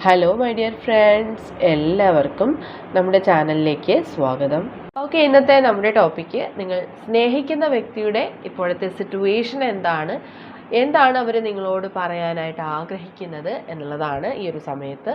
Hello my dear friends എല്ലാവർക്കും നമ്മുടെ ചാനലിലേക്ക് സ്വാഗതം. ഓക്കെ ഇന്നത്തെ നമ്മുടെ ടോപ്പിക്ക് നിങ്ങൾ സ്നേഹിക്കുന്ന വ്യക്തിയുടെ ഇപ്പോഴത്തെ സിറ്റുവേഷൻ എന്താണ്? എന്താണ് അവർ നിങ്ങളോട് പറയാനായിട്ട് ആഗ്രഹിക്കുന്നത് എന്നുള്ളതാണ് ഈ ഒരു സമയത്ത്.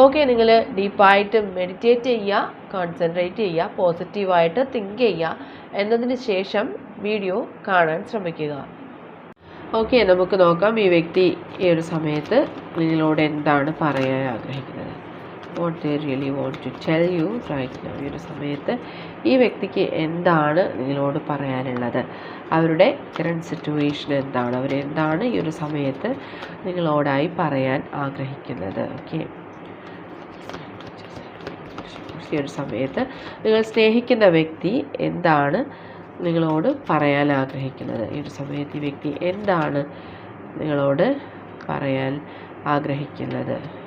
ഓക്കെ നിങ്ങൾ ഡീപ്പായിട്ട് മെഡിറ്റേറ്റ് ചെയ്യുക കോൺസെൻട്രേറ്റ് ചെയ്യുക പോസിറ്റീവായിട്ട് തിങ്ക് ചെയ്യുക. എന്നതിന് ശേഷം വീഡിയോ കാണാൻ ശ്രമിക്കുക. ഓക്കെ നമുക്ക് നോക്കാം ഈ വ്യക്തി ഈ ഒരു സമയത്ത് നിങ്ങളോട് എന്താണ് പറയാൻ ആഗ്രഹിക്കുന്നത്? What they really want to tell you right now ഈ ഒരു സമയത്ത് ഈ വ്യക്തിക്ക് എന്താണ് നിങ്ങളോട് പറയാനുള്ളത്? അവരുടെ കറണ്ട് സിറ്റുവേഷൻ എന്താണ്? അവരെന്താണ് ഈ ഒരു സമയത്ത് നിങ്ങളോടായി പറയാൻ ആഗ്രഹിക്കുന്നത്? ഓക്കെ ഈ ഒരു സമയത്ത് നിങ്ങൾ സ്നേഹിക്കുന്ന വ്യക്തി എന്താണ് നിങ്ങളോട് പറയാൻ ആഗ്രഹിക്കുന്നത്? ഈ ഒരു സമയത്ത് ഈ വ്യക്തി എന്താണ് നിങ്ങളോട് പറയാൻ ആഗ്രഹിക്കുന്നത്?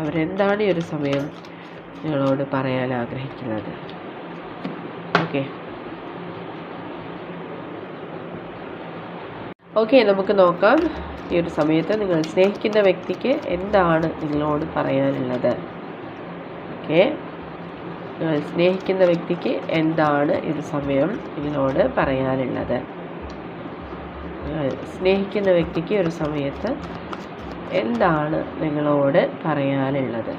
അവരെന്താണ് ഈ ഒരു സമയം നിങ്ങളോട് പറയാൻ ആഗ്രഹിക്കുന്നത്? ഓക്കെ. ഓക്കെ നമുക്ക് നോക്കാം. ഈ ഒരു സമയത്ത് നിങ്ങൾ സ്നേഹിക്കുന്ന വ്യക്തിക്ക് എന്താണ് നിങ്ങളോട് പറയാനുള്ളത്? ഓക്കെ നിങ്ങൾ സ്നേഹിക്കുന്ന വ്യക്തിക്ക് എന്താണ് ഈ ഒരു സമയം നിങ്ങളോട് പറയാനുള്ളത്? സ്നേഹിക്കുന്ന വ്യക്തിക്ക് ഒരു സമയത്ത് എന്താണ് നിങ്ങളോട് പറയാനുള്ളത്?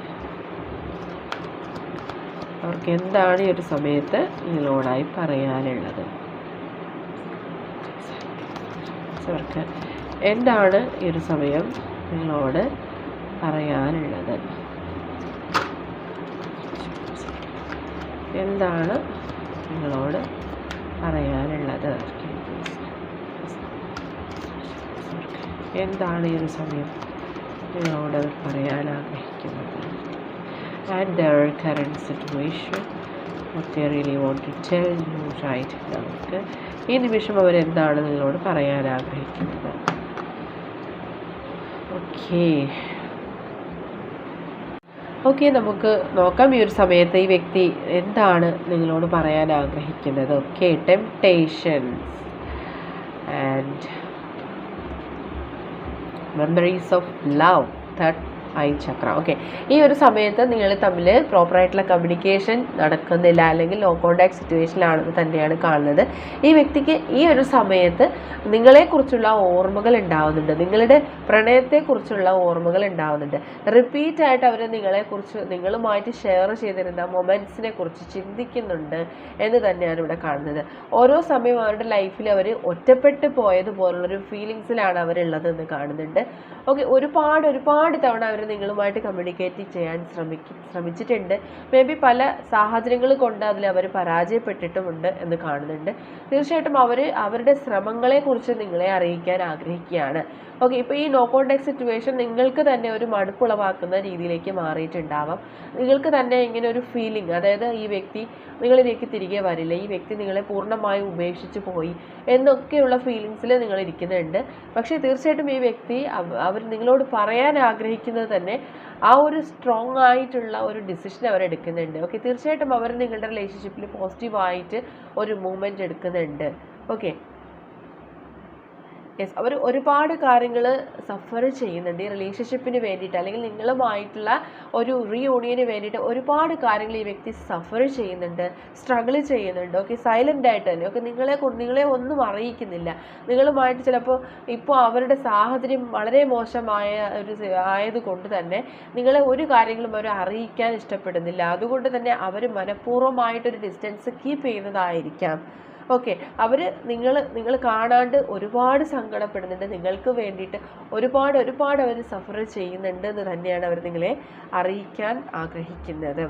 അവർക്ക് എന്താണ് ഈ ഒരു സമയത്ത് നിങ്ങളോടായി പറയാനുള്ളത്? അവർക്ക് എന്താണ് ഈ ഒരു സമയം നിങ്ങളോട് പറയാനുള്ളത്? എന്താണ് നിങ്ങളോട് പറയാനുള്ളത്? എന്താണ് ഈ ഒരു സമയം നിങ്ങളോട് പറയാൻ ആഗ്രഹിക്കുന്നത്? And their current situation what they really want to tell you ഈ നിമിഷം അവരെന്താണ് നിങ്ങളോട് പറയാൻ ആഗ്രഹിക്കുന്നത്? ഓക്കേ. ഓക്കെ നമുക്ക് നോക്കാം ഈ ഒരു സമയത്ത് ഈ വ്യക്തി എന്താണ് നിങ്ങളോട് പറയാൻ ആഗ്രഹിക്കുന്നത്? Okay temptations and memories of love third eye chakra. Okay ഈ ഒരു സമയത്ത് നിങ്ങൾ തമ്മിൽ പ്രോപ്പറായിട്ടുള്ള കമ്മ്യൂണിക്കേഷൻ നടക്കുന്നില്ല അല്ലെങ്കിൽ ലോ കോണ്ടാക്ട് സിറ്റുവേഷനിലാണെന്ന് തന്നെയാണ് കാണുന്നത്. ഈ വ്യക്തിക്ക് ഈ ഒരു സമയത്ത് നിങ്ങളെക്കുറിച്ചുള്ള ഓർമ്മകൾ ഉണ്ടാവുന്നുണ്ട്. നിങ്ങളുടെ പ്രണയത്തെക്കുറിച്ചുള്ള ഓർമ്മകൾ ഉണ്ടാവുന്നുണ്ട്. റിപ്പീറ്റ് ആയിട്ട് അവർ നിങ്ങളെക്കുറിച്ച് നിങ്ങളുമായിട്ട് ഷെയർ ചെയ്തിരുന്ന മൊമെന്റ്സിനെ കുറിച്ച് ചിന്തിക്കുന്നുണ്ട് എന്ന് തന്നെയാണ് ഇവിടെ കാണുന്നത്. ഓരോ സമയം അവരുടെ ലൈഫിൽ അവർ ഒറ്റപ്പെട്ട് പോയതുപോലുള്ളൊരു ഫീലിങ്സിലാണ് അവരുള്ളത് എന്ന് കാണുന്നുണ്ട്. ഓക്കെ ഒരുപാട് ഒരുപാട് തവണ അവർ നിങ്ങളുമായിട്ട് കമ്മ്യൂണിക്കേറ്റ് ചെയ്യാൻ ശ്രമിക്കും ശ്രമിച്ചിട്ടുണ്ട്. മേ ബി പല സാഹചര്യങ്ങൾ കൊണ്ട് അതിൽ അവർ പരാജയപ്പെട്ടിട്ടുമുണ്ട് എന്ന് കാണുന്നുണ്ട്. തീർച്ചയായിട്ടും അവർ അവരുടെ ശ്രമങ്ങളെക്കുറിച്ച് നിങ്ങളെ അറിയിക്കാൻ ആഗ്രഹിക്കുകയാണ്. ഓക്കെ ഇപ്പോൾ ഈ നോ കോണ്ടാക്ട് സിറ്റുവേഷൻ നിങ്ങൾക്ക് തന്നെ ഒരു മടുപ്പുളവാക്കുന്ന രീതിയിലേക്ക് മാറിയിട്ടുണ്ടാവാം. നിങ്ങൾക്ക് തന്നെ ഇങ്ങനെ ഒരു ഫീലിംഗ് അതായത് ഈ വ്യക്തി നിങ്ങളിലേക്ക് തിരികെ വരില്ല ഈ വ്യക്തി നിങ്ങളെ പൂർണമായും ഉപേക്ഷിച്ച് പോയി എന്നൊക്കെയുള്ള ഫീലിങ്സിൽ നിങ്ങൾ ഇരിക്കുന്നുണ്ട്. പക്ഷേ തീർച്ചയായിട്ടും ഈ വ്യക്തി അവർ നിങ്ങളോട് പറയാൻ ആഗ്രഹിക്കുന്നത് തന്നെ ആ ഒരു സ്ട്രോങ് ആയിട്ടുള്ള ഒരു ഡിസിഷൻ അവർ എടുക്കുന്നുണ്ട്. ഓക്കെ തീർച്ചയായിട്ടും അവർ നിങ്ങളുടെ റിലേഷൻഷിപ്പിൽ പോസിറ്റീവായിട്ട് ഒരു മൂവ്മെന്റ് എടുക്കുന്നുണ്ട്. ഓക്കെ യെസ് അവർ ഒരുപാട് കാര്യങ്ങൾ സഫർ ചെയ്യുന്നുണ്ട് ഈ റിലേഷൻഷിപ്പിന് വേണ്ടിയിട്ട്. അല്ലെങ്കിൽ നിങ്ങളുമായിട്ടുള്ള ഒരു റീയൂണിയന് വേണ്ടിയിട്ട് ഒരുപാട് കാര്യങ്ങൾ ഈ വ്യക്തി സഫർ ചെയ്യുന്നുണ്ട് സ്ട്രഗിൾ ചെയ്യുന്നുണ്ട്. ഓക്കെ സൈലന്റ് ആയിട്ട് തന്നെ. ഓക്കെ നിങ്ങളെ നിങ്ങളെ ഒന്നും അറിയിക്കുന്നില്ല. നിങ്ങളുമായിട്ട് ചിലപ്പോൾ ഇപ്പോൾ അവരുടെ സാഹചര്യം വളരെ മോശമായ ഒരു ആയതുകൊണ്ട് തന്നെ നിങ്ങളെ ഒരു കാര്യങ്ങളും അവർ അറിയിക്കാൻ ഇഷ്ടപ്പെടുന്നില്ല. അതുകൊണ്ട് തന്നെ അവർ മനഃപൂർവമായിട്ടൊരു ഡിസ്റ്റൻസ് കീപ്പ് ചെയ്യുന്നതായിരിക്കാം. ഓക്കെ അവർ നിങ്ങൾ നിങ്ങൾ കാണാണ്ട് ഒരുപാട് സങ്കടപ്പെടുന്നുണ്ട്. നിങ്ങൾക്ക് വേണ്ടിയിട്ട് ഒരുപാട് ഒരുപാട് അവർ സഫർ ചെയ്യുന്നുണ്ട് എന്ന് തന്നെയാണ് അവർ നിങ്ങളെ അറിയിക്കാൻ ആഗ്രഹിക്കുന്നത്.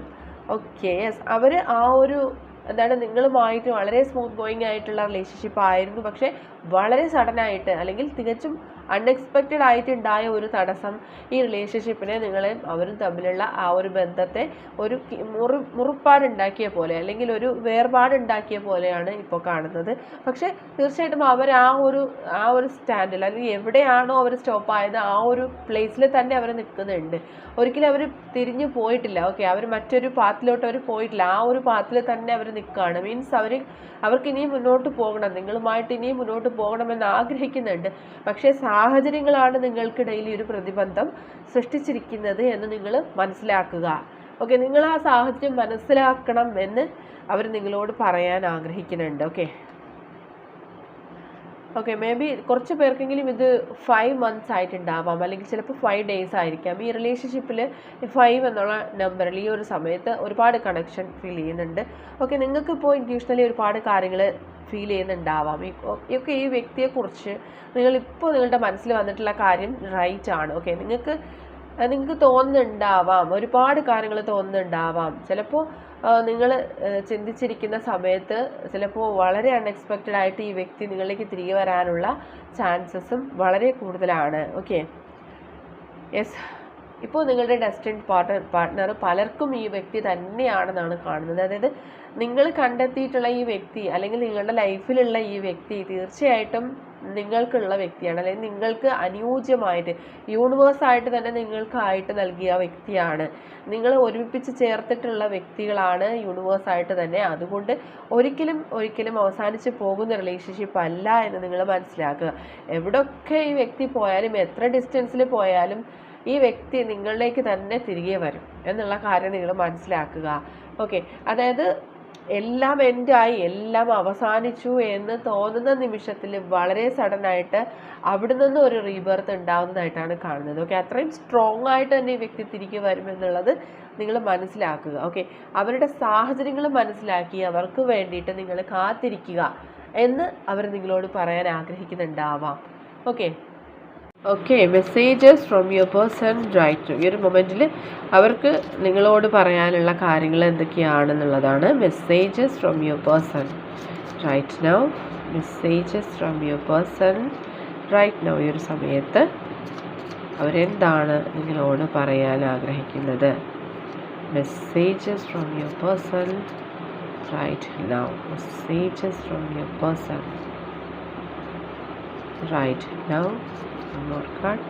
ഓക്കെ യെസ് അവർ ആ ഒരു എന്താണ് നിങ്ങളുമായിട്ട് വളരെ സ്മൂത്ത് ഗോയിങ് ആയിട്ടുള്ള റിലേഷൻഷിപ്പ് ആയിരുന്നു. പക്ഷേ വളരെ സഡനായിട്ട് അല്ലെങ്കിൽ തികച്ചും അൺഎക്സ്പെക്റ്റഡ് ആയിട്ടുണ്ടായ ഒരു തടസ്സം ഈ റിലേഷൻഷിപ്പിനെ നിങ്ങളെ അവരും തമ്മിലുള്ള ആ ഒരു ബന്ധത്തെ ഒരു മുറി മുറിപ്പാടുണ്ടാക്കിയ പോലെ അല്ലെങ്കിൽ ഒരു വേർപാടുണ്ടാക്കിയ പോലെയാണ് ഇപ്പോൾ കാണുന്നത്. പക്ഷേ തീർച്ചയായിട്ടും അവർ ആ ഒരു ആ ഒരു സ്റ്റാൻഡിൽ അല്ലെങ്കിൽ എവിടെയാണോ അവർ സ്റ്റോപ്പ് ആയത് ആ ഒരു പ്ലേസിൽ തന്നെ അവർ നിൽക്കുന്നുണ്ട്. ഒരിക്കലും അവർ തിരിഞ്ഞു പോയിട്ടില്ല. ഓക്കെ അവർ മറ്റൊരു പാത്തിലോട്ട് അവർ പോയിട്ടില്ല. ആ ഒരു പാത്തിൽ തന്നെ അവർ നിൽക്കുകയാണ്. മീൻസ് അവർ അവർക്ക് ഇനിയും മുന്നോട്ട് പോകണം. നിങ്ങളുമായിട്ട് ഇനിയും മുന്നോട്ട് പോകണമെന്ന് ആഗ്രഹിക്കുന്നുണ്ട്. പക്ഷേ സാഹചര്യങ്ങളാണ് നിങ്ങൾക്കിടയിൽ ഒരു പ്രതിബന്ധം സൃഷ്ടിച്ചിരിക്കുന്നത് എന്ന് നിങ്ങൾ മനസ്സിലാക്കുക. ഓക്കെ നിങ്ങൾ ആ സാഹചര്യം മനസ്സിലാക്കണം എന്ന് അവർ നിങ്ങളോട് പറയാൻ ആഗ്രഹിക്കുന്നുണ്ട്. ഓക്കെ ഓക്കെ മേ ബി കുറച്ച് പേർക്കെങ്കിലും ഇത് ഫൈവ് മന്ത്സ് ആയിട്ടുണ്ടാവാം. അല്ലെങ്കിൽ ചിലപ്പോൾ ഫൈവ് ഡേയ്സ് ആയിരിക്കാം. ഈ റിലേഷൻഷിപ്പിൽ ഫൈവ് എന്നുള്ള നമ്പറിൽ ഈ ഒരു സമയത്ത് ഒരുപാട് കണക്ഷൻ ഫീൽ ചെയ്യുന്നുണ്ട്. ഓക്കെ നിങ്ങൾക്കിപ്പോൾ ഇൻഡ്യൂഷണലി ഒരുപാട് കാര്യങ്ങൾ ഫീൽ ചെയ്യുന്നുണ്ടാവാം. ഈ ഒക്കെ ഈ വ്യക്തിയെക്കുറിച്ച് നിങ്ങളിപ്പോൾ നിങ്ങളുടെ മനസ്സിൽ വന്നിട്ടുള്ള കാര്യം റൈറ്റ് ആണ്. ഓക്കെ നിങ്ങൾക്ക് നിങ്ങൾക്ക് തോന്നുന്നുണ്ടാവാം. ഒരുപാട് കാര്യങ്ങൾ തോന്നുന്നുണ്ടാവാം. ചിലപ്പോൾ നിങ്ങൾ ചിന്തിച്ചിരിക്കുന്ന സമയത്ത് ചിലപ്പോൾ വളരെ അൺഎക്സ്പെക്റ്റഡ് ആയിട്ട് ഈ വ്യക്തി നിങ്ങളിലേക്ക് തിരികെ വരാനുള്ള ചാൻസസും വളരെ കൂടുതലാണ്. ഓക്കെ യെസ് ഇപ്പോൾ നിങ്ങളുടെ ഡെസ്റ്റിൻ പാർട്ട്ണർ പാർട്ട്ണർ പലർക്കും ഈ വ്യക്തി തന്നെയാണെന്നാണ് കാണുന്നത്. അതായത് നിങ്ങൾ കണ്ടെത്തിയിട്ടുള്ള ഈ വ്യക്തി അല്ലെങ്കിൽ നിങ്ങളുടെ ലൈഫിലുള്ള ഈ വ്യക്തി തീർച്ചയായിട്ടും നിങ്ങൾക്കുള്ള വ്യക്തിയാണ് അല്ലെങ്കിൽ നിങ്ങൾക്ക് അനുയോജ്യമായിട്ട് യൂണിവേഴ്സായിട്ട് തന്നെ നിങ്ങൾക്കായിട്ട് നൽകിയ വ്യക്തിയാണ്. നിങ്ങൾ ഒരുമിപ്പിച്ച് ചേർത്തിട്ടുള്ള വ്യക്തികളാണ് യൂണിവേഴ്സായിട്ട് തന്നെ. അതുകൊണ്ട് ഒരിക്കലും ഒരിക്കലും അവസാനിച്ച് പോകുന്ന റിലേഷൻഷിപ്പ് അല്ല എന്ന് നിങ്ങൾ മനസ്സിലാക്കുക. എവിടെയൊക്കെ ഈ വ്യക്തി പോയാലും എത്ര ഡിസ്റ്റൻസിൽ പോയാലും ഈ വ്യക്തി നിങ്ങളിലേക്ക് തന്നെ തിരികെ വരും എന്നുള്ള കാര്യം നിങ്ങൾ മനസ്സിലാക്കുക. ഓക്കെ അതായത് എല്ലാം എൻഡായി എല്ലാം അവസാനിച്ചു എന്ന് തോന്നുന്ന നിമിഷത്തിൽ വളരെ സഡൻ ആയിട്ട് അവിടെ നിന്ന് ഒരു റീബർത്ത് ഉണ്ടാവുന്നതായിട്ടാണ് കാണുന്നത്. ഓക്കെ അത്രയും സ്ട്രോങ് ആയിട്ട് തന്നെ ഈ വ്യക്തി തിരികെ വരുമെന്നുള്ളത് നിങ്ങൾ മനസ്സിലാക്കുക. ഓക്കെ അവരുടെ സാഹചര്യങ്ങൾ മനസ്സിലാക്കി അവർക്ക് വേണ്ടിയിട്ട് നിങ്ങൾ കാത്തിരിക്കുക എന്ന് അവർ നിങ്ങളോട് പറയാൻ ആഗ്രഹിക്കുന്നുണ്ടാവാം. Okay okay messages from your person right ഈ ഒരു മൊമെന്റിൽ അവർക്ക് നിങ്ങളോട് പറയാനുള്ള കാര്യങ്ങൾ എന്തൊക്കെയാണെന്നുള്ളതാണ് messages from your person right now messages from your person right now ഈ ഒരു സമയത്ത് അവരെന്താണ് നിങ്ങളോട് പറയാൻ ആഗ്രഹിക്കുന്നത്? Messages from your person right now messages from your person റൈറ്റ് now. One more card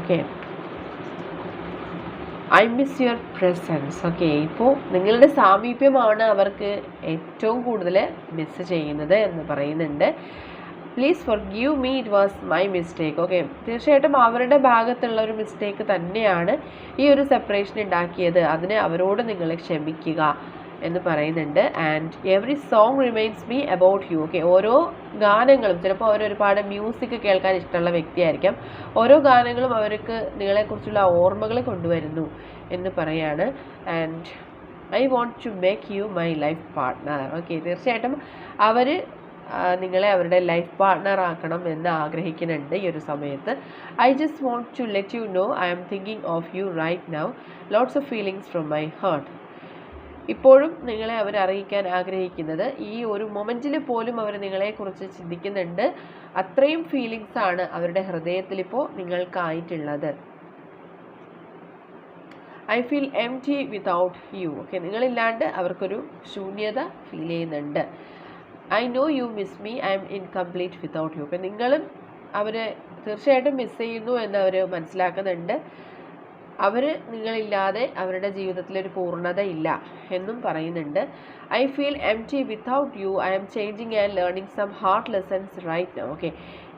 okay. I miss your presence okay ഇപ്പോൾ നിങ്ങളുടെ സാമീപ്യമാണ് അവർക്ക് ഏറ്റവും കൂടുതൽ മിസ് ചെയ്യുന്നത് എന്ന് പറയുന്നുണ്ട്. Please forgive me it was my mistake okay തീർച്ചയായിട്ടും അവരുടെ ഭാഗത്തുള്ള ഒരു മിസ്റ്റേക്ക് തന്നെയാണ് ഈ ഒരു സെപ്പറേഷൻ ഉണ്ടാക്കിയത് അതിന് അവരോട് നിങ്ങൾ ക്ഷമിക്കുക. എന്ന് പറയുന്നുണ്ട്. And every song reminds me about you okay ഓരോ ഗാനങ്ങളും ചിലപ്പോൾ അവർ ഒരുപാട് മ്യൂസിക് കേൾക്കാൻ ഇഷ്ടമുള്ള വ്യക്തിയായിരിക്കാം. ഓരോ ഗാനങ്ങളും അവർക്ക് നിങ്ങളെക്കുറിച്ചുള്ള ഓർമ്മകൾ കൊണ്ടുവരുന്നു എന്ന് പറയാണ്. And I want to make you my life partner okay തീർച്ചയായിട്ടും അവർ നിങ്ങളെ അവരുടെ ലൈഫ് പാർട്ട്ണർ ആക്കണം എന്ന് ആഗ്രഹിക്കുന്നുണ്ട് ഈ ഒരു സമയത്ത്. I just want to let you know I am thinking of you right now lots of feelings from my heart ഇപ്പോഴും നിങ്ങളെ അവർ അറിയിക്കാൻ ആഗ്രഹിക്കുന്നത്. ഈ ഒരു മൊമെന്റിൽ പോലും അവർ നിങ്ങളെക്കുറിച്ച് ചിന്തിക്കുന്നുണ്ട്. അത്രയും ഫീലിങ്സ് ആണ് അവരുടെ ഹൃദയത്തിൽ ഇപ്പോൾ നിങ്ങൾക്കായിട്ടുള്ളത്. I feel empty without you okay നിങ്ങളില്ലാണ്ട് അവർക്കൊരു ശൂന്യത ഫീൽ ചെയ്യുന്നുണ്ട്. I know you miss me I'm incomplete without you okay നിങ്ങളും അവരെ തീർച്ചയായിട്ടും മിസ് ചെയ്യുന്നു എന്ന് അവർ മനസ്സിലാക്കുന്നുണ്ട്. അവർ നിങ്ങളില്ലാതെ അവരുടെ ജീവിതത്തിലൊരു പൂർണത ഇല്ല എന്നും പറയുന്നുണ്ട്. I feel empty without you I'm changing and learning some hard lessons right okay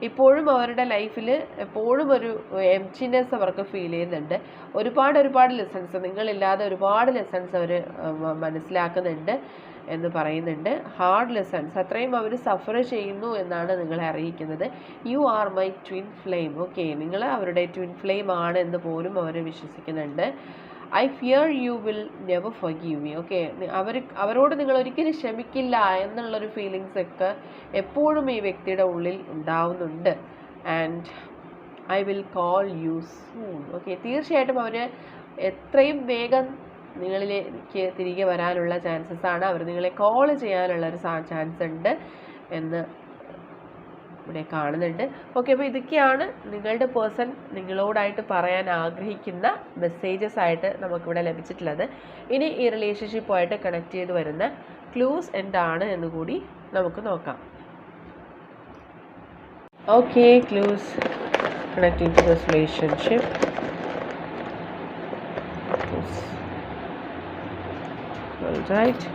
ഇപ്പോഴും അവരുടെ ലൈഫിൽ എപ്പോഴും ഒരു എംറ്റിനെസ് അവർക്ക് ഫീൽ ചെയ്യുന്നുണ്ട്. ഒരുപാട് ഒരുപാട് ലെസൺസ് നിങ്ങളില്ലാതെ ഒരുപാട് ലെസൺസ് അവർ മനസ്സിലാക്കുന്നുണ്ട്. എന്ന് പറയുന്നുണ്ട്. ഹാർഡ് ലെസൺസ് അത്രയും അവർ സഫർ ചെയ്യുന്നു എന്നാണ് നിങ്ങളെ അറിയിക്കുന്നത്. You are my twin flame okay നിങ്ങൾ അവരുടെ ട്വിൻ ഫ്ലെയിം ആണ് എന്ന് പോലും അവർ വിശ്വസിക്കുന്നുണ്ട്. I fear you will never forgive me okay അവർ അവരോട് നിങ്ങൾ ഒരിക്കലും ക്ഷമിക്കില്ല എന്നുള്ളൊരു ഫീലിങ്സ് ഒക്കെ എപ്പോഴും ഈ വ്യക്തിയുടെ ഉള്ളിൽ ഉണ്ടാവുന്നുണ്ട്. And I will call you soon okay തീർച്ചയായിട്ടും അവർ എത്രയും വേഗം നിങ്ങളിലേക്ക് തിരികെ വരാനുള്ള ചാൻസസ് ആണ്. അവർ നിങ്ങളെ കോൾ ചെയ്യാനുള്ള ഒരു ചാൻസ് ഉണ്ട് എന്ന് ഇവിടെ കാണുന്നുണ്ട്. ഓക്കെ അപ്പോൾ ഇതൊക്കെയാണ് നിങ്ങളുടെ പേഴ്സൺ നിങ്ങളോടായിട്ട് പറയാൻ ആഗ്രഹിക്കുന്ന മെസ്സേജസ് ആയിട്ട് നമുക്കിവിടെ ലഭിച്ചിട്ടുള്ളത്. ഇനി ഈ റിലേഷൻഷിപ്പുമായിട്ട് കണക്ട് ചെയ്ത് വരുന്ന ക്ലൂസ് എന്താണ് എന്ന് കൂടി നമുക്ക് നോക്കാം. Okay clues connecting to relationship right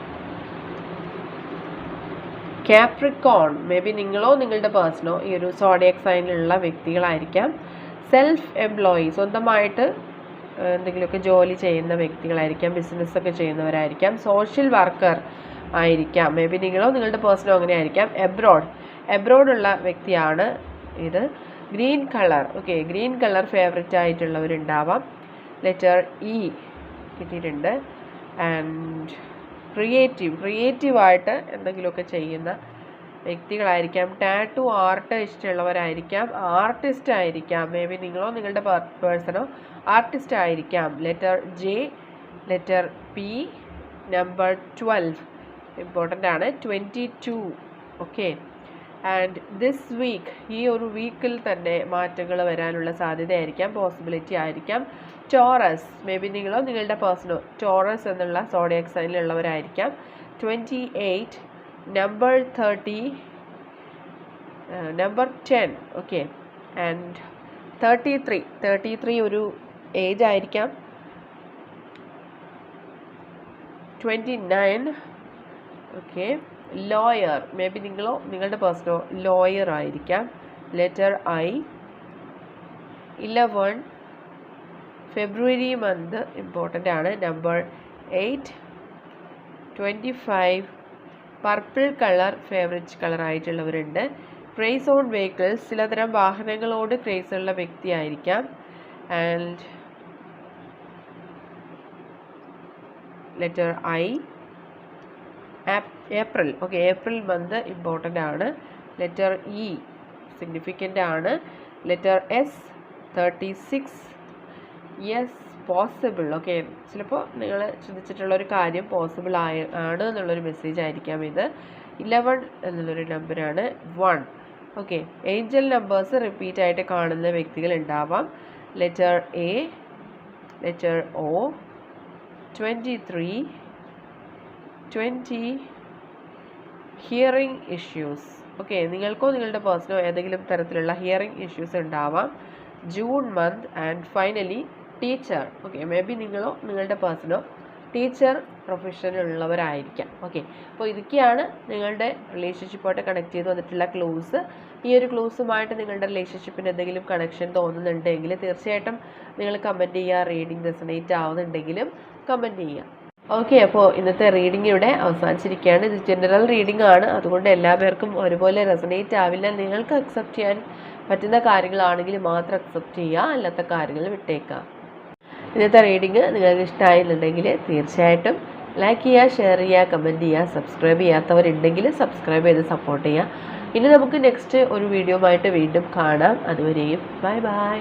Capricorn maybe നിങ്ങളോ നിങ്ങളുടെ പേഴ്സണോ ഈ ഒരു സോഡിയക് സൈനിലുള്ള വ്യക്തികളായിരിക്കാം. സെൽഫ് എംപ്ലോയി സ്വന്തമായിട്ട് എന്തെങ്കിലുമൊക്കെ ജോലി ചെയ്യുന്ന വ്യക്തികളായിരിക്കാം. ബിസിനസ്സൊക്കെ ചെയ്യുന്നവരായിരിക്കാം. സോഷ്യൽ വർക്കർ ആയിരിക്കാം. മേ ബി നിങ്ങളോ നിങ്ങളുടെ പേഴ്സണോ അങ്ങനെ ആയിരിക്കാം. എബ്രോഡ് എബ്രോഡുള്ള വ്യക്തിയാണ് ഇത്. Green colour okay green colour favourite ആയിട്ടുള്ളവരുണ്ടാവാം. Letter E കിട്ടിയിട്ടുണ്ട്. ആൻഡ് ക്രിയേറ്റീവ് ക്രിയേറ്റീവായിട്ട് എന്തെങ്കിലുമൊക്കെ ചെയ്യുന്ന വ്യക്തികളായിരിക്കാം. ടാറ്റു ആർട്ട് ഇഷ്ടമുള്ളവരായിരിക്കാം. ആർട്ടിസ്റ്റ് ആയിരിക്കാം. മേ ബി നിങ്ങളോ നിങ്ങളുടെ പേഴ്സണോ ആർട്ടിസ്റ്റ് ആയിരിക്കാം. Letter J letter P number twelve important ആണ്. Twenty two okay and this week ഈ ഒരു വീക്കിൽ തന്നെ മാറ്റങ്ങൾ വരാനുള്ള സാധ്യതയായിരിക്കാം. പോസിബിലിറ്റി ആയിരിക്കാം. ടോറസ് മേ ബി നിങ്ങളോ നിങ്ങളുടെ പേഴ്സണോ ടോറസ് എന്നുള്ള zodiac സൈനിലുള്ളവരായിരിക്കാം twenty eight number thirty number ten okay and thirty three thirty three ഒരു ഏജ് ആയിരിക്കാം. Twenty nine okay lawyer maybe നിങ്ങളോ നിങ്ങളുടെ പേഴ്സണോ ലോയർ ആയിരിക്കാം. Letter I eleven February month important ആണ്. Number eight twenty five purple colour favourite colour ആയിട്ടുള്ളവരുണ്ട്. Craze on vehicles ചിലതരം വാഹനങ്ങളോട് craze ഉള്ള വ്യക്തിയായിരിക്കാം and letter I April okay April month important ആണ്. Letter E significant ആണ്. Letter S thirty six yes possible okay ചിലപ്പോൾ നിങ്ങൾ ചിന്തിച്ചിട്ടുള്ള ഒരു കാര്യം പോസിബിൾ ആയ ആണ് എന്നുള്ളൊരു മെസ്സേജ് ആയിരിക്കാം ഇത്. ഇലവൺ എന്നുള്ളൊരു നമ്പറാണ് one okay angel numbers repeat ആയിട്ട് കാണുന്ന വ്യക്തികൾ ഉണ്ടാവാം. Letter A letter O twenty three twenty hearing issues okay നിങ്ങൾക്കോ നിങ്ങളുടെ പേഴ്സണോ ഏതെങ്കിലും തരത്തിലുള്ള ഹിയറിംഗ് ഇഷ്യൂസ് ഉണ്ടാവാം. June month and finally teacher okay may be നിങ്ങളോ നിങ്ങളുടെ പേഴ്സണോ ടീച്ചർ പ്രൊഫഷനിലുള്ളവരായിരിക്കാം ഓക്കെ അപ്പോൾ ഇതൊക്കെയാണ് നിങ്ങളുടെ റിലേഷൻഷിപ്പായിട്ട് കണക്ട് ചെയ്ത് വന്നിട്ടുള്ള ക്ലൂസ് ഈ ഒരു ക്ലൂസുമായിട്ട് നിങ്ങളുടെ റിലേഷൻഷിപ്പിന് എന്തെങ്കിലും കണക്ഷൻ തോന്നുന്നുണ്ടെങ്കിൽ തീർച്ചയായിട്ടും നിങ്ങൾ കമന്റ് ചെയ്യുക റീഡിങ് റെസണേറ്റ് ആവുന്നുണ്ടെങ്കിലും കമന്റ് ചെയ്യുക. ഓക്കെ അപ്പോൾ ഇന്നത്തെ റീഡിംഗ് ഇവിടെ അവസാനിച്ചിരിക്കുകയാണ്. ഇത് ജനറൽ റീഡിംഗ് ആണ്. അതുകൊണ്ട് എല്ലാ പേർക്കും ഒരുപോലെ റെസണേറ്റ് ആവില്ല. നിങ്ങൾക്ക് അക്സെപ്റ്റ് ചെയ്യാൻ പറ്റുന്ന കാര്യങ്ങളാണെങ്കിൽ മാത്രം അക്സെപ്റ്റ് ചെയ്യുക. അല്ലാത്ത കാര്യങ്ങൾ വിട്ടേക്കുക. ഇന്നത്തെ റീഡിങ് നിങ്ങൾക്ക് ഇഷ്ടമായിരുന്നുണ്ടെങ്കിൽ തീർച്ചയായിട്ടും ലൈക്ക് ചെയ്യുക ഷെയർ ചെയ്യുക കമന്റ് ചെയ്യുക സബ്സ്ക്രൈബ് ചെയ്യാത്തവരുണ്ടെങ്കിൽ സബ്സ്ക്രൈബ് ചെയ്ത് സപ്പോർട്ട് ചെയ്യുക. ഇനി നമുക്ക് നെക്സ്റ്റ് ഒരു വീഡിയോ ആയിട്ട് വീണ്ടും കാണാം. അതുവരെയും ബൈ ബൈ